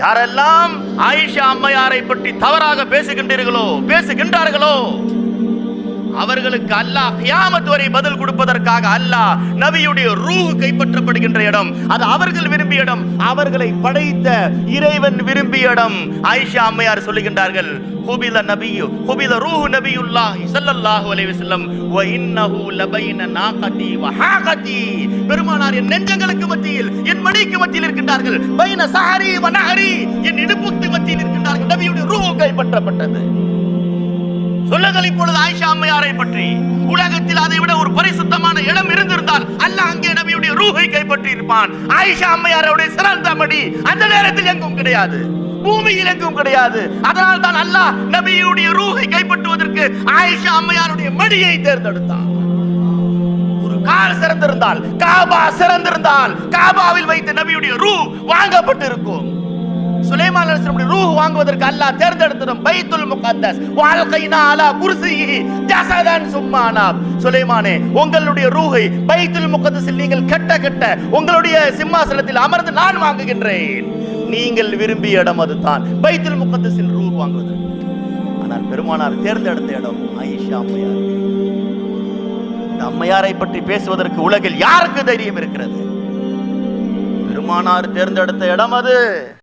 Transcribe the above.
யாரெல்லாம் ஆயிஷா அம்மையாரை பற்றி தவறாக பேசுகின்றீர்களோ பேசுகின்றார்களோ அவர்களுக்கு அல்லாஹ் கியாமத் வரை பதில் கொடுப்பதற்காக அல்லாஹ் நபியுடைய ரூஹ் கைப்பற்றப்படுகின்ற இடம் அது அவர்கள் விரும்பிய இடம் அவர்களை படைத்த இறைவன் விரும்பிய இடம் ஆயிஷா அம்மையார் சொல்லுகின்றார்கள் ஹுபில நபியு ஹுபில ரூஹ் நபியுல்லாஹி ஸல்லல்லாஹு அலைஹி வஸல்லம் வ இன்னஹு லபைன நாகதி வ ஹாகதி. பெருமானார் என் நெஞ்சங்களுக்கு மத்தியில் என் மடிக்கு மத்தியில் இருக்கின்றார்கள் பைன சஹரி வ நஹரி. என் இடுப்புக்கு மத்தியில் இருக்கின்றார்கள் நபியுடைய ரூஹ் கைப்பற்றப்பட்டது. சொல்லுங்கள் இப்பொழுது ஆயிஷா அம்மையாரை பற்றி. உலகத்தில் அதை விட ஒரு பரிசுத்தமான இடம் இருந்திருந்தால் அல்ல அங்கே நபியுடைய ரூஹை கைப்பற்றி இருப்பான் ஆயிஷா அம்மையாருடைய சிறந்த மடி அந்த நேரத்தில் எங்கும் கிடையாது. பூமியில் எங்கும் கிடையாது. அதனால் தான் அல்லாஹ் நபியுடைய ரூஹை கைப்பற்றுவதற்கு ஆயிஷா அம்மையாருடைய மடியை தேர்ந்தெடுத்தான். சிறந்திருந்தால் காபா சிறந்திருந்தால் காபாவில் வைத்த நபியுடைய ரூ வாங்கப்பட்டு இருக்கும் சுலைமான் அலிஸ்லமுடைய ரூ வாங்குவதற்கு அல்லாஹ் தேர்ந்தெடுத்ததும் பைத்துல் முகத்தஸ். வாழ்க்கைனா அலா குர்சிஹி ஜசதன் சும்மானா சுலைமானே உங்களுடைய ரூஹை பைத்துல் முகத்தஸில் நீங்கள் கெட்ட கெட்ட உங்களுடைய சிம்மாசனத்தில் அமர்ந்து நான் வாங்குகின்றேன். நீங்கள் விரும்பிய இடம் அதுதான் பைத்துல் முகத்தஸில் ரூ வாங்குவது ஆனால் பெருமானார் தேர்ந்தெடுத்த இடம் ஆயிஷா அம்மையார். அம்மையாரை பற்றி பேசுவதற்கு உலகில் யாருக்கு தைரியம் இருக்கிறது? பெருமானார் தேர்ந்தெடுத்த இடம் அது.